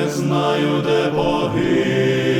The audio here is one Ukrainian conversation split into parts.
не знаю, де погину,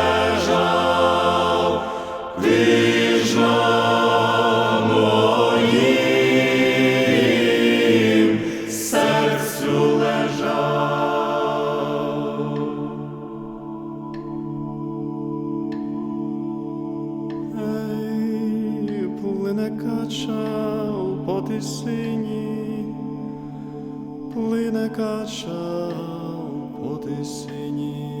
плине кача у потисині.